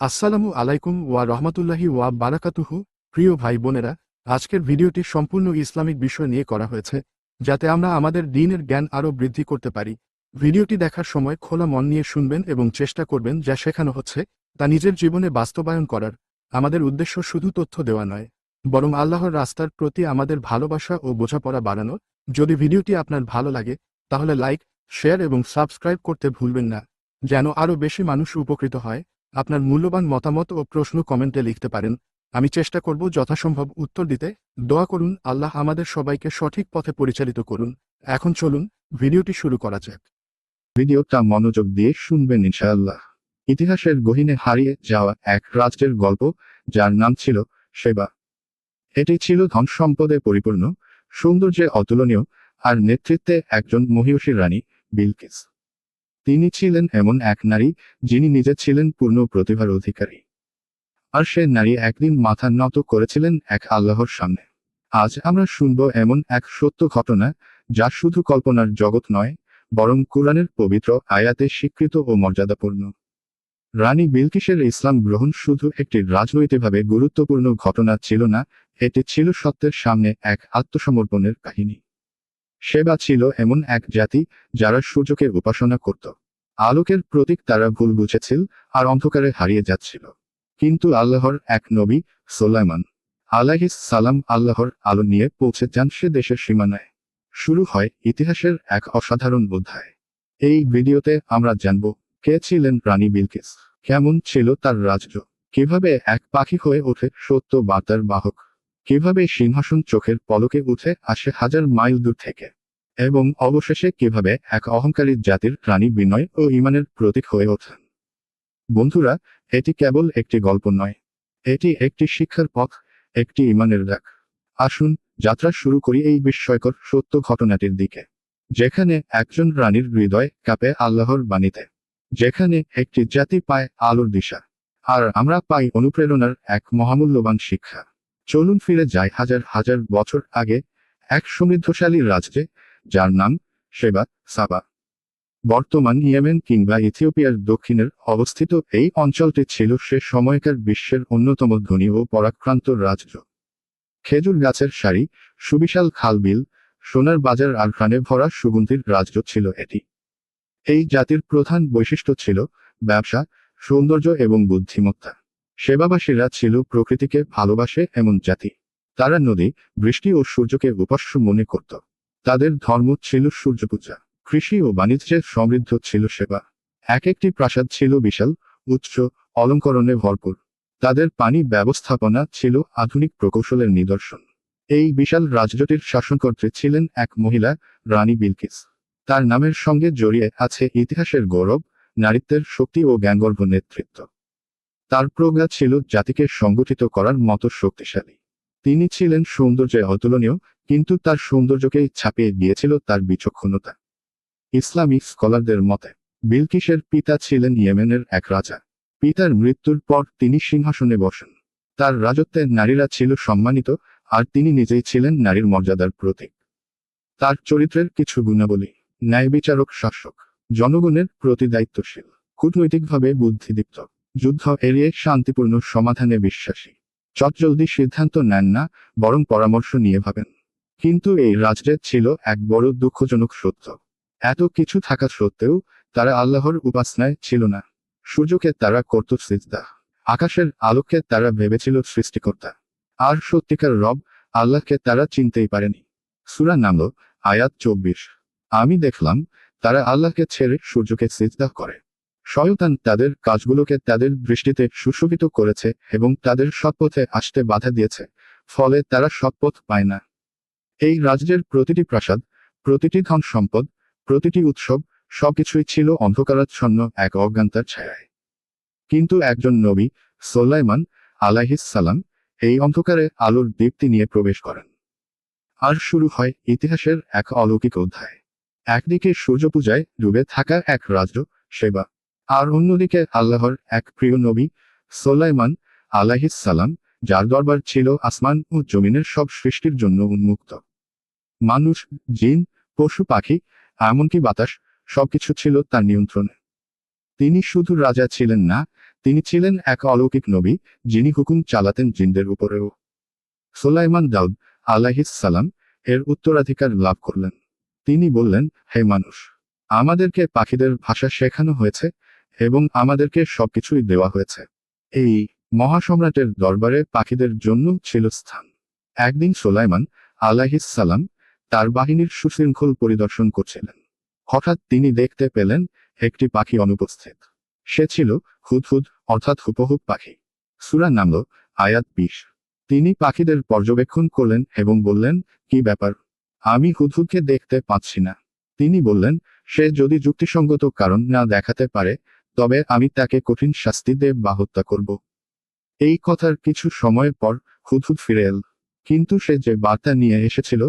আসসালামু আলাইকুম ওয়া রহমতুল্লাহি ওয়া বারাকাতুহু, প্রিয় ভাই বোনেরা, আজকের ভিডিওটি সম্পূর্ণ ইসলামিক বিষয় নিয়ে করা হয়েছে, যাতে আমরা আমাদের দিনের জ্ঞান আরও বৃদ্ধি করতে পারি। ভিডিওটি দেখার সময় খোলা মন নিয়ে শুনবেন এবং চেষ্টা করবেন যা শেখানো হচ্ছে, তা নিজের জীবনে বাস্তবায়ন করার। আমাদের উদ্দেশ্য শুধু তথ্য দেওয়া নয়, বরং আল্লাহর রাস্তার প্রতি আমাদের ভালোবাসা ও বোঝাপড়া বাড়ানো। যদি ভিডিওটি আপনার ভালো লাগে, তাহলে লাইক, শেয়ার এবং সাবস্ক্রাইব করতে ভুলবেন না, যেন আরও বেশি মানুষ উপকৃত হয়। আপনার মূল্যবান মতামত ও প্রশ্ন কমেন্টে লিখতে পারেন। আমি চেষ্টা করব যথাসম্ভব উত্তর দিতে। দোয়া করুন, আল্লাহ আমাদের সবাইকে সঠিক পথে পরিচালিত করুন। এখন চলুন, ভিডিওটি শুরু করা যাক। ভিডিওটা মনোযোগ দিয়ে শুনবেন ইনশাআল্লাহ। ইতিহাসের গহীনে হারিয়ে যাওয়া এক রাজ্যের গল্প, যার নাম ছিল সেবা। এটি ছিল ধন সম্পদে পরিপূর্ণ, সৌন্দর্যে অতুলনীয়, আর নেতৃত্বে একজন মহিষী রানী, বিলকিস। তিনি ছিলেন এমন এক নারী, যিনি নিজে ছিলেন পূর্ণ প্রতিভার অধিকারী। আর সে নারী একদিন মাথা নত করেছিলেন এক আল্লাহর সামনে। আজ আমরা শুনব এমন এক সত্য ঘটনা, যা শুধু কল্পনার জগৎ নয়, বরং কোরআনের পবিত্র আয়াতে স্বীকৃত ও মর্যাদাপূর্ণ। রানী বিলকিসের ইসলাম গ্রহণ শুধু একটি রাজনৈতিকভাবে গুরুত্বপূর্ণ ঘটনা ছিল না, এটি ছিল সত্যের সামনে এক আত্মসমর্পণের কাহিনী। সেবা ছিল এমন এক জাতি যারা সূর্যকে উপাসনা করত। আলোকের প্রতীক তারা ভুল বুঝেছিল আর অন্ধকারে হারিয়ে যাচ্ছিল। কিন্তু আল্লাহর এক নবী, সোলাইমান আলাহিস সালাম আল্লাহর আলো নিয়ে পৌঁছে যান সে দেশের সীমানায়। শুরু হয় ইতিহাসের এক অসাধারণ অধ্যায়। এই ভিডিওতে আমরা জানব কে ছিলেন রানী বিলকিস, কেমন ছিল তার রাজ্য, কীভাবে এক পাখি হয়ে ওঠে সত্য বার্তার বাহক। কীভাবে সিংহাসন চোখের পলকে উঠে আসে হাজার মাইল দূর থেকে? এবং অবশেষে কীভাবে এক অহংকারী জাতির রানী বিনয় ও ইমানের প্রতীক হয়ে ওঠেন বন্ধুরা, এটি কেবল একটি গল্প নয়। এটি একটি শিক্ষার পথ, একটি ইমানের ডাক। আসুন, যাত্রা শুরু করি এই বিস্ময়কর সত্য ঘটনাটির দিকে। যেখানে একজন রানীর হৃদয় কাঁপে আল্লাহর বাণীতে। যেখানে একটি জাতি পায় আলোর দিশা। আর আমরা পাই অনুপ্রেরণার এক মহামূল্যবান শিক্ষা। চলুন ফিরে যাই হাজার হাজার বছর আগে এক সমৃদ্ধশালী রাজ্যে, যার নাম সেবা, সাবা। বর্তমান ইয়েমেন কিংবা ইথিওপিয়ার দক্ষিণের অবস্থিত এই অঞ্চলটি ছিল সে সময়কার বিশ্বের অন্যতম ধনী ও পরাক্রান্ত রাজ্য। খেজুর গাছের সারি, সুবিশাল খালবিল, সোনার বাজার আর প্রাণে ভরা সুগন্ধির রাজ্য ছিল এটি। এই জাতির প্রধান বৈশিষ্ট্য ছিল ব্যবসা, সৌন্দর্য এবং বুদ্ধিমত্তা। সেবাবাসীরা ছিল প্রকৃতিকে ভালোবাসে এমন জাতি। তারা নদী, বৃষ্টি ও সূর্যকে উপাস্য মনে করত। তাদের ধর্ম ছিল সূর্যপূজা। কৃষি ও বাণিজ্যে সমৃদ্ধ ছিল সেবা। এক একটি প্রাসাদ ছিল বিশাল, উচ্চ, অলঙ্করণে ভরপুর। তাদের পানি ব্যবস্থাপনা ছিল আধুনিক প্রকৌশলের নিদর্শন। এই বিশাল রাজ্যটির শাসনকর্ত্রী ছিলেন এক মহিলা, রানী বিলকিস। তার নামের সঙ্গে জড়িয়ে আছে ইতিহাসের গৌরব, নারীত্বের শক্তি ও জ্ঞানগর্ভ নেতৃত্ব। তার প্রজ্ঞা ছিল জাতিকে সংগঠিত করার মতো শক্তিশালী। তিনি ছিলেন সৌন্দর্যে অতুলনীয়, কিন্তু তার সৌন্দর্যকে ছাপিয়ে গিয়েছিল তার বিচক্ষণতা। ইসলামিক স্কলারদের মতে, বিলকিসের পিতা ছিলেন ইয়েমেনের এক রাজা। পিতার মৃত্যুর পর তিনি সিংহাসনে বসেন। তার রাজত্বে নারীরা ছিল সম্মানিত, আর তিনি নিজেই ছিলেন নারীর মর্যাদার প্রতীক। তার চরিত্রের কিছু গুণাবলী ন্যায় বিচারক শাসক, জনগণের প্রতি দায়িত্বশীল, কূটনৈতিকভাবে বুদ্ধিদীপ্ত। যুদ্ধ এড়িয়ে শান্তিপূর্ণ সমাধানে বিশ্বাসী। চটজলদি সিদ্ধান্ত নেন না, বরং পরামর্শ নিয়ে ভাবেন। কিন্তু এই রাজ্যে ছিল এক বড় দুঃখজনক সত্য। এত কিছু থাকা সত্ত্বেও তারা আল্লাহর উপাসনায় ছিল না। সূর্যকে তারা করত সিজদা আকাশের আলোকে তারা ভেবেছিল সৃষ্টিকর্তা। আর সত্যিকার রব আল্লাহকে তারা চিনতেই পারেনি। সুরা নামল, আয়াত চব্বিশ। আমি দেখলাম, তারা আল্লাহকে ছেড়ে সূর্যকে সিজদা করে। শয়তান তাদের কাজগুলোকে তাদের দৃষ্টিতে সুশোভিত করেছে এবং তাদের সৎপথে আসতে বাধা দিয়েছে, ফলে তারা সৎপথ পায় না। এই রাজ্যের প্রতিটি প্রাসাদ, প্রতিটি ধন সম্পদ, প্রতিটি উৎসব সবকিছুই ছিল অন্ধকারাচ্ছন্ন এক অজ্ঞানতার ছায়ায়। কিন্তু একজন নবী আলাহিস সালাম, এই অন্ধকারে আলোর দীপ্তি নিয়ে প্রবেশ করেন। আর শুরু হয় ইতিহাসের এক অলৌকিক অধ্যায়। একদিকে সূর্যপূজায় ডুবে থাকা এক রাজ্য, সেবা। আর অন্যদিকে আল্লাহর এক প্রিয় নবী, সোলাইমান সালাম, যার দরবার ছিল আসমান ও জমিনের সব সৃষ্টির জন্য উন্মুক্ত। মানুষ, জিন, পশু, পাখি, এমনকি বাতাস, সবকিছু ছিল তার নিয়ন্ত্রণে। তিনি শুধু রাজা ছিলেন না, তিনি ছিলেন এক অলৌকিক নবী, যিনি হুকুম চালাতেন জিনদের উপরেও। সোলাইমান দাউদ সালাম এর উত্তরাধিকার লাভ করলেন। তিনি বললেন, হে মানুষ, আমাদেরকে পাখিদের ভাষা শেখানো হয়েছে এবং আমাদেরকে সবকিছুই দেওয়া হয়েছে। এই মহাসম্রাটের দরবারে পাখিদের জন্য ছিল স্থান। একদিন সোলাইমান সালাম তার বাহিনীর সুশৃঙ্খল পরিদর্শন করছিলেন। হঠাৎ তিনি দেখতে পেলেন একটি পাখি অনুপস্থিত। সে ছিল হুদহুদ, অর্থাৎ হুপহুপ পাখি। সুরা নামল, আয়াত বিশ। তিনি পাখিদের পর্যবেক্ষণ করলেন এবং বললেন, কি ব্যাপার? আমি হুদহুদকে দেখতে পাচ্ছি না। তিনি বললেন, সে যদি যুক্তিসঙ্গত কারণ না দেখাতে পারে তবে আমি তাকে কঠিন শাস্তি দেব বা হত্যা করব। এই কথার কিছু সময় পর হুদহুদ ফিরে এল। কিন্তু সে যে বার্তা নিয়ে এসেছিল,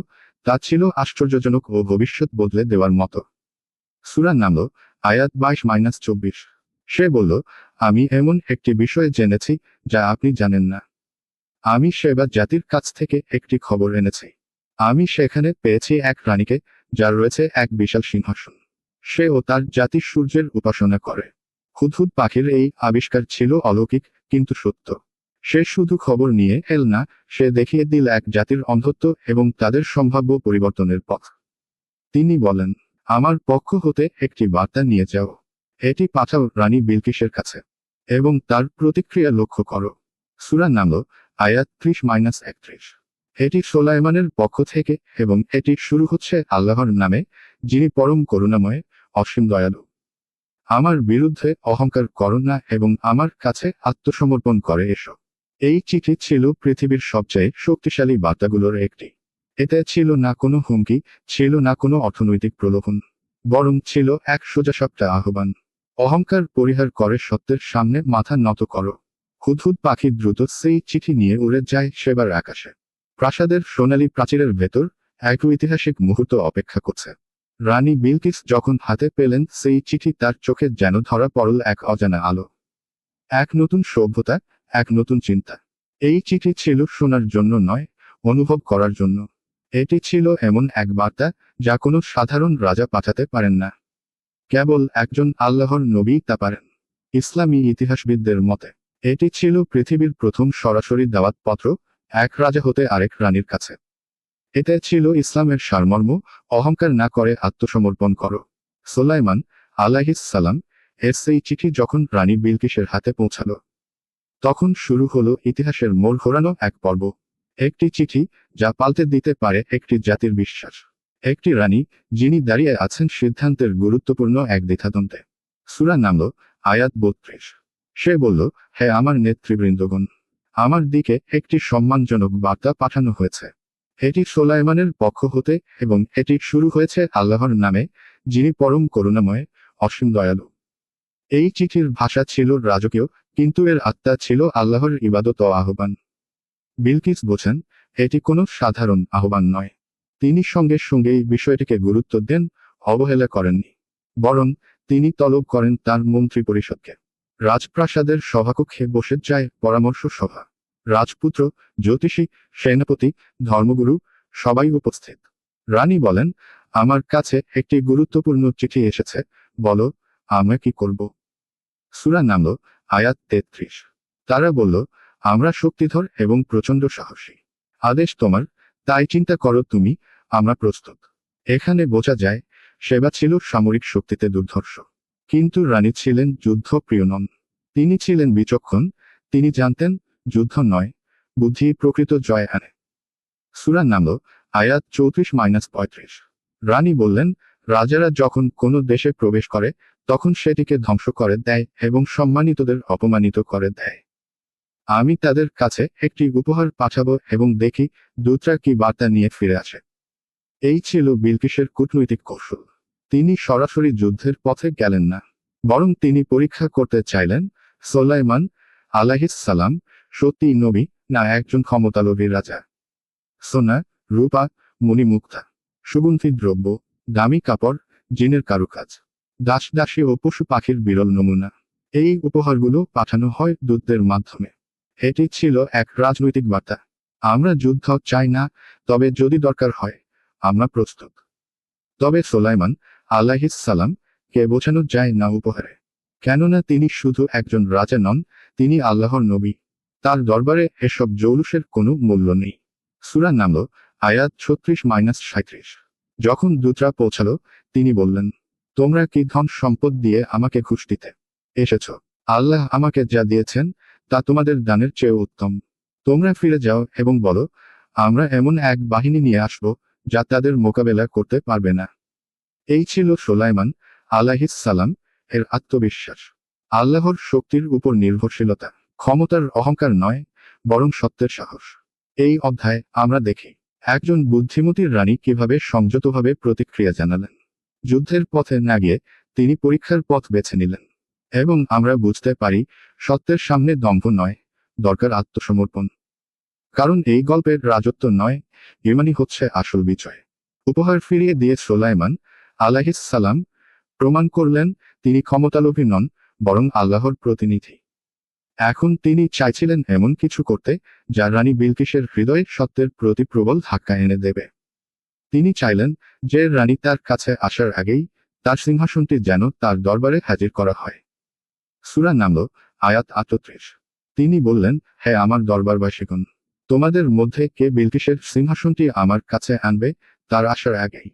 তা ছিল আশ্চর্যজনক ও ভবিষ্যৎ বদলে দেওয়ার মতো। সুরা নামল আয়াত বাইশ মাইনাস চব্বিশ। সে বলল, আমি এমন একটি বিষয় জেনেছি যা আপনি জানেন না। আমি সেবা জাতির কাছ থেকে একটি খবর এনেছি। আমি সেখানে পেয়েছি এক রানীকে, যার রয়েছে এক বিশাল সিংহাসন। সে ও তার জাতি সূর্যের উপাসনা করে। হুদহুদ পাখির এই আবিষ্কার ছিল অলৌকিক, কিন্তু সত্য। সে শুধু খবর নিয়ে এল না, সে দেখিয়ে দিল এক জাতির অন্ধত্ব এবং তাদের সম্ভাব্য পরিবর্তনের পথ। তিনি বলেন, আমার পক্ষ হতে একটি বার্তা নিয়ে যাও। এটি পাঠাও রানী বিলকিসের কাছে এবং তার প্রতিক্রিয়া লক্ষ্য করো। সুরা নামল, আয়াত ত্রিশ মাইনাস একত্রিশ। এটি সোলাইমানের পক্ষ থেকে এবং এটি শুরু হচ্ছে আল্লাহর নামে, যিনি পরম করুণাময়, অসীম দয়ালু। আমার বিরুদ্ধে অহংকার করো না এবং আমার কাছে আত্মসমর্পণ করে এসো। এই চিঠি ছিল পৃথিবীর সবচেয়ে শক্তিশালী বার্তাগুলোর একটি। এতে ছিল না কোনো হুমকি, ছিল না কোনো অর্থনৈতিক প্রলোভন, বরং ছিল এক সোজাসাপটা আহ্বান। অহংকার পরিহার করে সত্যের সামনে মাথা নত করো। হুদহুদ পাখি দ্রুত সেই চিঠি নিয়ে উড়ে যায় সেবার আকাশে। প্রাসাদের সোনালী প্রাচীরের ভেতর এক ঐতিহাসিক মুহূর্ত অপেক্ষা করছে। রানী বিলকিস যখন হাতে পেলেন, সেই চিঠি তার চোখে যেন ধরা পড়ল এক অজানা আলো। এক নতুন সভ্যতা, এক নতুন চিন্তা। এই চিঠি ছিল শোনার জন্য নয়, অনুভব করার জন্য। এটি ছিল এমন এক বার্তা, যা কোনো সাধারণ রাজা পাঠাতে পারেন না। কেবল একজন আল্লাহর নবী তা পারেন। ইসলামী ইতিহাসবিদদের মতে, এটি ছিল পৃথিবীর প্রথম সরাসরি দাওয়াত পত্র এক রাজা হতে আরেক রানীর কাছে। এতে ছিল ইসলামের সারমর্ম, অহংকার না করে আত্মসমর্পণ করো। সোলাইমান আলাহিস সালাম এর সেই চিঠি যখন রানী বিলকিসের হাতে পৌঁছালো। তখন শুরু হলো ইতিহাসের মোড় ঘোরানো এক পর্ব। একটি চিঠি যা পাল্টে দিতে পারে একটি জাতির বিশ্বাস। একটি রানী যিনি দাঁড়িয়ে আছেন সিদ্ধান্তের গুরুত্বপূর্ণ এক দ্বিধাদ্বন্দ্বে। সুরা নামল আয়াত বত্রিশ। সে বলল, হে আমার নেতৃবৃন্দগণ, আমার দিকে একটি সম্মানজনক বার্তা পাঠানো হয়েছে। এটি সোলাইমানের পক্ষ হতে এবং এটি শুরু হয়েছে আল্লাহর নামে, যিনি পরম করুণাময়, অসীম দয়ালু। এই চিঠির ভাষা ছিল রাজকীয়, কিন্তু এর আত্মা ছিল আল্লাহর ইবাদত আহ্বান। বিলকিস বোঝেন, এটি কোনো সাধারণ আহ্বান নয়। তিনি সঙ্গে সঙ্গে এই বিষয়টিকে গুরুত্ব দেন, অবহেলা করেননি। বরং তিনি তলব করেন তার মন্ত্রী পরিষদকে। রাজপ্রাসাদের সভাকক্ষে বসে যায় পরামর্শ সভা। রাজপুত্র, জ্যোতিষী, সেনাপতি, ধর্মগুরু সবাই উপস্থিত। রানী বলেন, আমার কাছে একটি গুরুত্বপূর্ণ চিঠি এসেছে। বলো, আমরা কি করব? সুরা নামল, আয়াত তেত্রিশ। তারা বলল, আমরা শক্তিধর এবং প্রচণ্ড সাহসী। আদেশ তোমার, তাই চিন্তা করো তুমি, আমরা প্রস্তুত। এখানে বোঝা যায়, সেবা ছিল সামরিক শক্তিতে দুর্ধর্ষ। কিন্তু রানী ছিলেন যুদ্ধপ্রিয় নন। তিনি ছিলেন বিচক্ষণ, তিনি জানতেন যুদ্ধ নয়, বুদ্ধি প্রকৃত জয় আনে সুরা নামল আয়াত চৌত্রিশ মাইনাস পঁয়ত্রিশ। রানী বললেন, রাজারা যখন কোনো দেশে প্রবেশ করে, তখন সেটিকে ধ্বংস করে দেয় এবং সম্মানিতদের অপমানিত করে দেয়। আমি তাদের কাছে একটি উপহার পাঠাবো এবং দেখি দূতরা কি বার্তা নিয়ে ফিরে আসে। এই ছিল বিলকিসের কূটনৈতিক কৌশল। তিনি সরাসরি যুদ্ধের পথে গেলেন না, বরং তিনি পরীক্ষা করতে চাইলেন, সোলাইমান আলাহিস সালাম সত্যি নবী, না একজন ক্ষমতালোভী রাজা। সোনা, রূপা, মণিমুক্তা। সুগন্ধি দ্রব্য, দামি কাপড়, জিনের কারুকাজ। দাস দাসী ও পশু পাখির বিরল নমুনা। এই উপহারগুলো পাঠানো হয় দূতদের মাধ্যমে। এটি ছিল এক রাজনৈতিক বার্তা। আমরা যুদ্ধ চাই না, তবে যদি দরকার হয়, আমরা প্রস্তুত। তবে সোলাইমান সালাম কে বোঝানো যায় না উপহারে। কেননা তিনি শুধু একজন রাজা নন, তিনি আল্লাহর নবী। তার দরবারে এসব জৌলুসের কোনো মূল্য নেই। সুরা নামল আয়াত ছত্রিশ মাইনাস সাঁত্রিশ যখন দূতরা পৌঁছালো, তিনি বললেন, তোমরা কি ধন সম্পদ দিয়ে আমাকে ঘুষ দিতে এসেছ? আল্লাহ আমাকে যা দিয়েছেন, তা তোমাদের দানের চেয়ে উত্তম। তোমরা ফিরে যাও এবং বলো, আমরা এমন এক বাহিনী নিয়ে আসব যা তাদের মোকাবেলা করতে পারবে না। এই ছিল সোলাইমান আলাহিস সালাম এর আত্মবিশ্বাস। আল্লাহর শক্তির উপর নির্ভরশীলতা। ক্ষমতার অহংকার নয়, বরং সত্যের সাহস। এই অধ্যায় আমরা দেখি, একজন বুদ্ধিমতীর রানী কীভাবে সংযতভাবে প্রতিক্রিয়া জানালেন। যুদ্ধের পথে না গিয়ে তিনি পরীক্ষার পথ বেছে নিলেন। এবং আমরা বুঝতে পারি, সত্যের সামনে দম্ভ নয়, দরকার আত্মসমর্পণ। কারণ এই গল্পের রাজত্ব নয় ইমানি হচ্ছে আসল বিজয়। উপহার ফিরিয়ে দিয়ে সোলাইমান আলাহিস সালাম প্রমাণ করলেন, তিনি ক্ষমতালোভী নন, বরং আল্লাহর প্রতিনিধি। এখন তিনি চাইছিলেন এমন কিছু করতে, যা রানী বিলকিসের হৃদয়ে সত্যের প্রতি প্রবল ধাক্কা এনে দেবে। তিনি চাইলেন যে রানী তার কাছে আসার আগেই তার সিংহাসনটি যেন তার দরবারে হাজির করা হয়। সুরা নামল, আয়াত আটত্রিশ। তিনি বললেন, হে আমার দরবারবাসীগণ, তোমাদের মধ্যে কে বিলকিসের সিংহাসনটি আমার কাছে আনবে, তার আসার আগেই?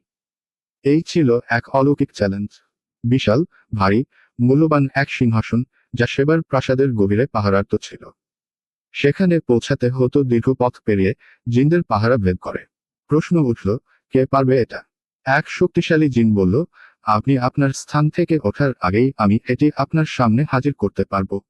এই ছিল এক অলৌকিক চ্যালেঞ্জ বিশাল, ভারী, মূল্যবান এক সিংহাসন যা সেবার প্রাসাদের গভীরে পাহারার্ত ছিল। সেখানে পৌঁছাতে হতো দীর্ঘ পথ পেরিয়ে জিনদের পাহারা ভেদ করে। প্রশ্ন উঠল, কে পারবে এটা? এক শক্তিশালী জিন বলল, আপনি আপনার স্থান থেকে ওঠার আগেই আমি এটি আপনার সামনে হাজির করতে পারব।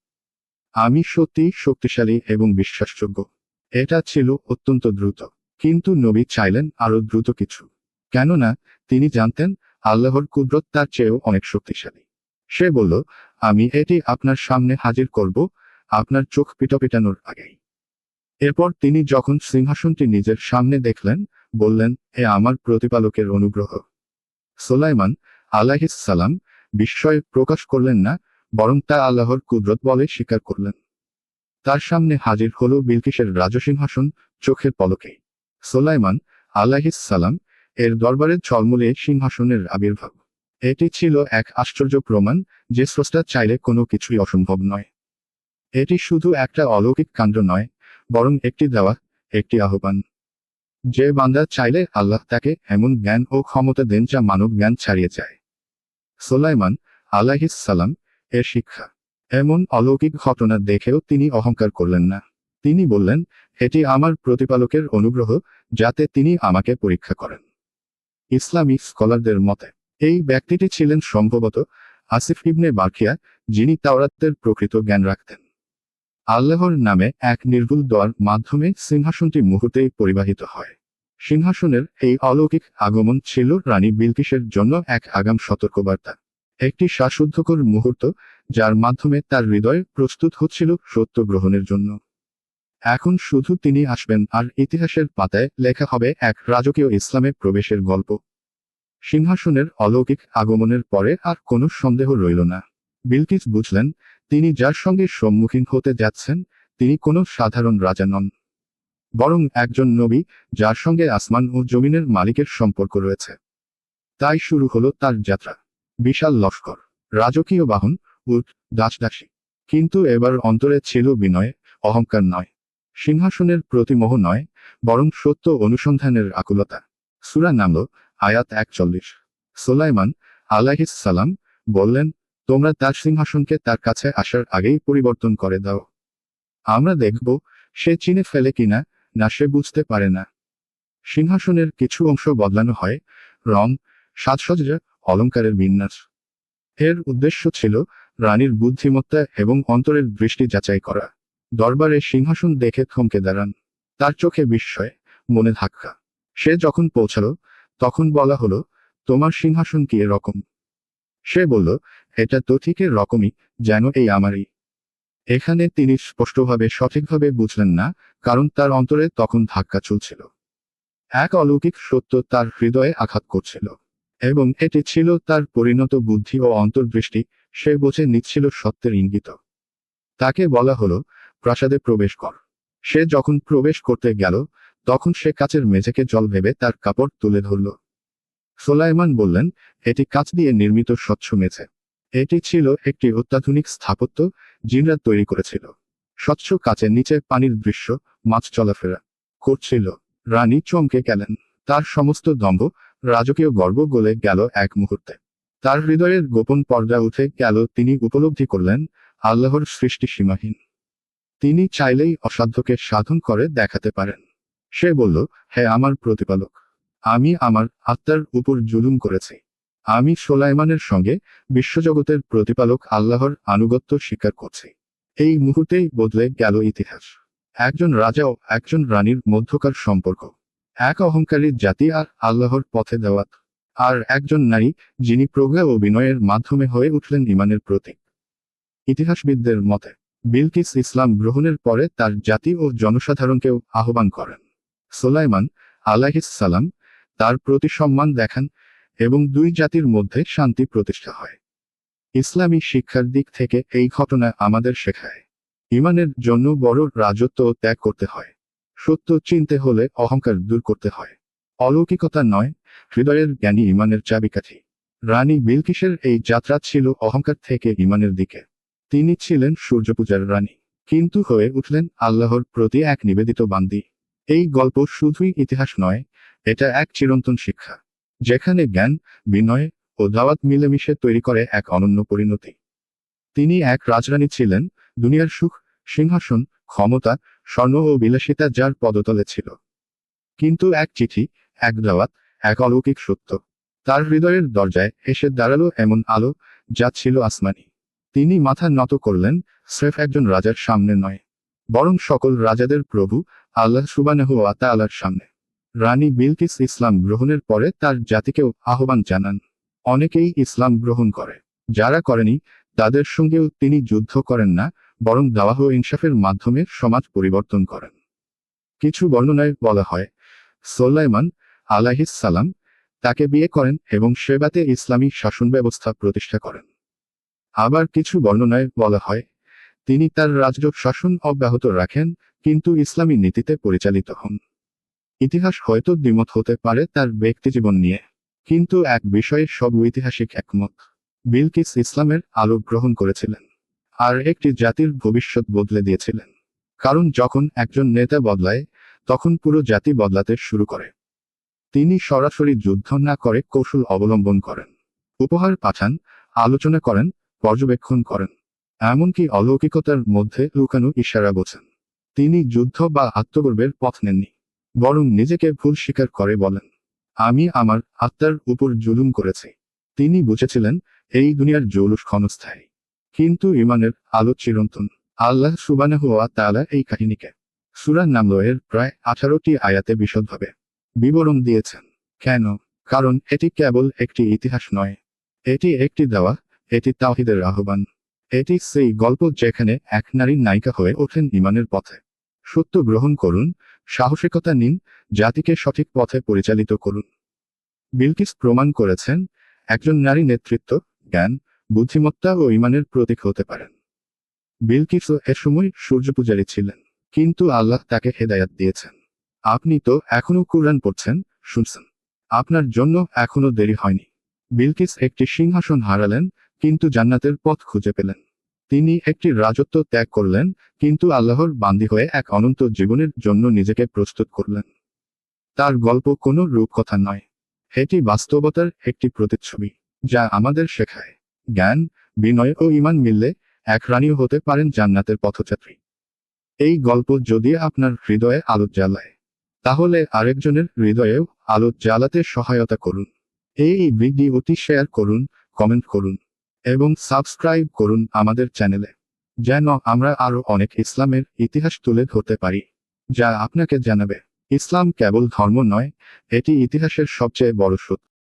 আমি সত্যি শক্তিশালী এবং বিশ্বাসযোগ্য। এটা ছিল অত্যন্ত দ্রুত। কিন্তু নবী চাইলেন আরও দ্রুত কিছু। কেননা তিনি জানতেন, আল্লাহর কুদরত তার চেয়েও অনেক শক্তিশালী। সে বলল, আমি এটি আপনার সামনে হাজির করব, আপনার চোখ পিটাপিটানোর আগেই। এরপর তিনি যখন সিংহাসনটি নিজের সামনে দেখলেন, বললেন, এ আমার প্রতিপালকের অনুগ্রহ। সোলাইমান সালাম বিস্ময় প্রকাশ করলেন না, বরং তা আল্লাহর কুদরত বলে স্বীকার করলেন। তার সামনে হাজির হলো বিলকিসের রাজসিংহাসন চোখের পলকেই সোলাইমান সালাম এর দরবারে ছলমলে সিংহাসনের আবির্ভাব। এটি ছিল এক আশ্চর্য প্রমাণ যে স্রষ্টা চাইলে কোনো কিছুই অসম্ভব নয়। এটি শুধু একটা অলৌকিক কাণ্ড নয়, বরং একটি দেওয়া, একটি আহ্বান। যে বান্দা চাইলে আল্লাহ তাকে এমন জ্ঞান ও ক্ষমতা দেন যা মানব জ্ঞান ছাড়িয়ে যায়। সোলাইমান সালাম এর শিক্ষা। এমন অলৌকিক ঘটনা দেখেও তিনি অহংকার করলেন না। তিনি বললেন, এটি আমার প্রতিপালকের অনুগ্রহ, যাতে তিনি আমাকে পরীক্ষা করেন। ইসলামী স্কলারদের মতে এই ব্যক্তিটি ছিলেন সম্ভবত আসিফ ইবনে বারখিয়া যিনি তাওরাত্তের প্রকৃত জ্ঞান রাখতেন। আল্লাহর নামে এক নির্ভুল দোয়ার মাধ্যমে সিংহাসনটি মুহূর্তেই পরিবাহিত হয়। সিংহাসনের এই অলৌকিক আগমন ছিল রানী বিলকিসের জন্য এক আগাম সতর্কবার্তা। একটি শ্বাসুদ্ধকর মুহূর্ত, যার মাধ্যমে তার হৃদয় প্রস্তুত হচ্ছিল সত্য গ্রহণের জন্য। এখন শুধু তিনি আসবেন আর ইতিহাসের পাতায় লেখা হবে এক রাজকীয় ইসলামে প্রবেশের গল্প। সিংহাসনের অলৌকিক আগমনের পরে আর কোনো সন্দেহ রইল না। বিলকিস বুঝলেন, তিনি যার সঙ্গে সম্মুখীন হতে যাচ্ছেন, তিনি কোনো সাধারণ রাজা নন। বরং একজন নবী, যার সঙ্গে আসমান ও জমিনের মালিকের সম্পর্ক রয়েছে। তাই শুরু হলো তার যাত্রা। বিশাল লস্কর, রাজকীয় বাহন, উট, দাসদাসী। কিন্তু এবার অন্তরে ছিল বিনয়, অহংকার নয়। সিংহাসনের প্রতিমোহ নয়, বরং সত্য অনুসন্ধানের আকুলতা। সুরা নামল আয়াত একচল্লিশ। সোলাইমান আলাহিস সালাম বললেন, তোমরা তার সিংহাসনকে তার কাছে আসার আগেই পরিবর্তন করে দাও। আমরা দেখব সে চিনে ফেলে কিনা, না সে বুঝতে পারে না। সিংহাসনের কিছু অংশ বদলানো হয়, রং, সাজসজ্জা, অলঙ্কারের বিন্যাস। এর উদ্দেশ্য ছিল রানীর বুদ্ধিমত্তা এবং অন্তরের দৃষ্টি যাচাই করা। দরবারে সিংহাসন দেখে থমকে দাঁড়ান। তার চোখে বিস্ময়, মনে ধাক্কা। সে যখন পৌঁছালো তখন বলা হলো, তোমার সিংহাসন কি এরকম? সে বলল, এটা তো ঠিক রকমই, যেন এই আমারই। এখানে তিনি স্পষ্টভাবে সঠিকভাবে বুঝলেন না, কারণ তার অন্তরে তখন ধাক্কা চলছিল। এক অলৌকিক সত্য তার হৃদয়ে আঘাত করছিল, এবং এটি ছিল তার পরিণত বুদ্ধি ও অন্তর্দৃষ্টি, সে বোঝে নিচ্ছিল সত্যের ইঙ্গিত। তাকে বলা হলো, প্রাসাদে প্রবেশ কর। সে যখন প্রবেশ করতে গেল তখন সে কাচের মেঝেকে জল ভেবে তার কাপড় তুলে ধরল। সোলাইমান বললেন, এটি কাচ দিয়ে নির্মিত স্বচ্ছ মেঝে। এটি ছিল একটি অত্যাধুনিক স্থাপত্য জিনরা তৈরি করেছিল। স্বচ্ছ কাচের নিচে পানির দৃশ্য, মাছ চলাফেরা করছিল। রানী চমকে গেলেন। তার সমস্ত দম্ভ রাজকীয় গর্ব গলে গেল এক মুহূর্তে। তার হৃদয়ের গোপন পর্দা উঠে গেল। তিনি উপলব্ধি করলেন, আল্লাহর সৃষ্টি সীমাহীন তিনি চাইলেই অসাধ্যকে সাধন করে দেখাতে পারেন। সে বলল, হে আমার প্রতিপালক, আমি আমার আত্মার উপর জুলুম করেছি। আমি সোলাইমানের সঙ্গে বিশ্বজগতের প্রতিপালক আল্লাহর আনুগত্য স্বীকার করছি। এই মুহূর্তেই বদলে গেল ইতিহাস। একজন রাজা ও একজন রানীর মধ্যকার সম্পর্ক। এক অহংকারী জাতি আর আল্লাহর পথে দেওয়াত আর একজন নারী, যিনি প্রজ্ঞা ও বিনয়ের মাধ্যমে হয়ে উঠলেন ইমানের প্রতীক। ইতিহাসবিদদের মতে, বিলকিস ইসলাম গ্রহণের পরে তার জাতি ও জনসাধারণকেও আহ্বান করেন। সোলাইমান আলাহিসাল্লাম তার প্রতি সম্মান দেখান এবং দুই জাতির মধ্যে শান্তি প্রতিষ্ঠা হয়। ইসলামী শিক্ষার দিক থেকে এই ঘটনা আমাদের শেখায়। ইমানের জন্য বড় রাজত্ব ত্যাগ করতে হয়। সত্য চিনতে হলে অহংকার দূর করতে হয়। অলৌকিকতা নয়, হৃদয়ের জ্ঞানী ইমানের চাবিকাঠি। রানী বিলকিসের এই যাত্রা ছিল অহংকার থেকে ইমানের দিকে। তিনি ছিলেন সূর্যপূজার রানী, কিন্তু হয়ে উঠলেন আল্লাহর প্রতি এক নিবেদিত বান্দি। এই গল্প শুধুই ইতিহাস নয়, এটা এক চিরন্তন শিক্ষা, যেখানে জ্ঞান, বিনয় ও দাওয়াত মিলেমিশে তৈরি করে এক অনন্য পরিণতি। তিনি এক রাজরানী ছিলেন, দুনিয়ার সুখ, সিংহাসন, ক্ষমতা, স্বর্ণ ও বিলাসিতা যার পদতলে ছিল। কিন্তু এক চিঠি, এক দাওয়াত, এক অলৌকিক সত্য, তার হৃদয়ের দরজায় এসে দাঁড়াল এমন আলো যা ছিল আসমানি। তিনি মাথা নত করলেন, স্রেফ একজন রাজার সামনে নয়। বরং সকল রাজাদের প্রভু, আল্লাহ সুবানাহু আতালার সামনে। রানী বিলকিস ইসলাম গ্রহণের পরে তার জাতিকেও আহ্বান জানান। অনেকেই ইসলাম গ্রহণ করে। যারা করেনি, তাদের সঙ্গেও তিনি যুদ্ধ করেন না, বরং দাওয়াহ ইনসাফের মাধ্যমে সমাজ পরিবর্তন করেন। কিছু বর্ণনায় বলা হয়, সোলাইমান সালাম তাকে বিয়ে করেন এবং সেবাতে ইসলামী শাসন ব্যবস্থা প্রতিষ্ঠা করেন। আবার কিছু বর্ণনায় বলা হয় তিনি তার রাজ্য শাসন অব্যাহত রাখেন, কিন্তু ইসলামী নীতিতে পরিচালিত হন। ইতিহাস হয়তো দ্বিমত হতে পারে তার ব্যক্তিজীবন নিয়ে, কিন্তু এক বিষয়ে সব ঐতিহাসিক একমত, বিলকিস ইসলামের আলো গ্রহণ করেছিলেন, আর একটি জাতির ভবিষ্যৎ বদলে দিয়েছিলেন। কারণ যখন একজন নেতা বদলায়, তখন পুরো জাতি বদলাতে শুরু করে। তিনি সরাসরি যুদ্ধ না করে কৌশল অবলম্বন করেন, উপহার পাঠান, আলোচনা করেন, পর্যবেক্ষণ করেন। এমনকি অলৌকিকতার মধ্যে লুকানো ইশারা বোঝেন। তিনি যুদ্ধ বা আত্মগর্বের পথ নেননি, বরং নিজেকে ভুল স্বীকার করে বলেন, আমি আমার আত্মার উপর জুলুম করেছি। তিনি বুঝেছিলেন, এই দুনিয়ার জৌলুস ক্ষণস্থায়ী। কিন্তু ইমানের আলো চিরন্তন। আল্লাহ সুবানাহ তাআলা এই কাহিনীকে সুরা নামলয়ের প্রায় আঠারোটি আয়াতে বিশদভাবে বিবরণ দিয়েছেন। কেন? কারণ এটি কেবল একটি ইতিহাস নয়। এটি একটি দেওয়া, এটি তাওহিদের আহ্বান এটি সেই গল্প যেখানে এক নারী নায়িকা হয়ে ওঠেন ইমানের পথে। সত্য গ্রহণ করুন, সাহসিকতা নিন, জাতিকে সঠিক পথে পরিচালিত করুন। বিলকিস প্রমাণ করেছেন, একজন নারী নেতৃত্ব, জ্ঞান, বুদ্ধিমত্তা ও ইমানের প্রতীক হতে পারেন। বিলকিসও এ সময় সূর্যপূজারী ছিলেন, কিন্তু আল্লাহ তাকে হেদায়াত দিয়েছেন। আপনি তো এখনও কুরআন পড়ছেন, শুনছেন। আপনার জন্য এখনও দেরি হয়নি। বিলকিস একটি সিংহাসন হারালেন, কিন্তু জান্নাতের পথ খুঁজে পেলেন। তিনি একটি রাজত্ব ত্যাগ করলেন, কিন্তু আল্লাহর বান্দি হয়ে এক অনন্ত জীবনের জন্য নিজেকে প্রস্তুত করলেন। তার গল্প কোনো রূপকথা নয়। এটি বাস্তবতার একটি প্রতিচ্ছবি, যা আমাদের শেখায়। জ্ঞান, বিনয় ও ইমান মিললে এক রানীও হতে পারেন জান্নাতের পথযাত্রী। এই গল্প যদি আপনার হৃদয়ে আলো জ্বালায়, তাহলে আরেকজনের হৃদয়েও আলো জ্বালাতে সহায়তা করুন। এই ভিডিওটি শেয়ার করুন, কমেন্ট করুন। এবং সাবস্ক্রাইব করুন আমাদের চ্যানেলে, যেন আমরা আরও অনেক ইসলামের ইতিহাস তুলে ধরতে পারি। যা আপনাকে জানাবে, ইসলাম কেবল ধর্ম নয়, এটি ইতিহাসের সবচেয়ে বড় সত্য।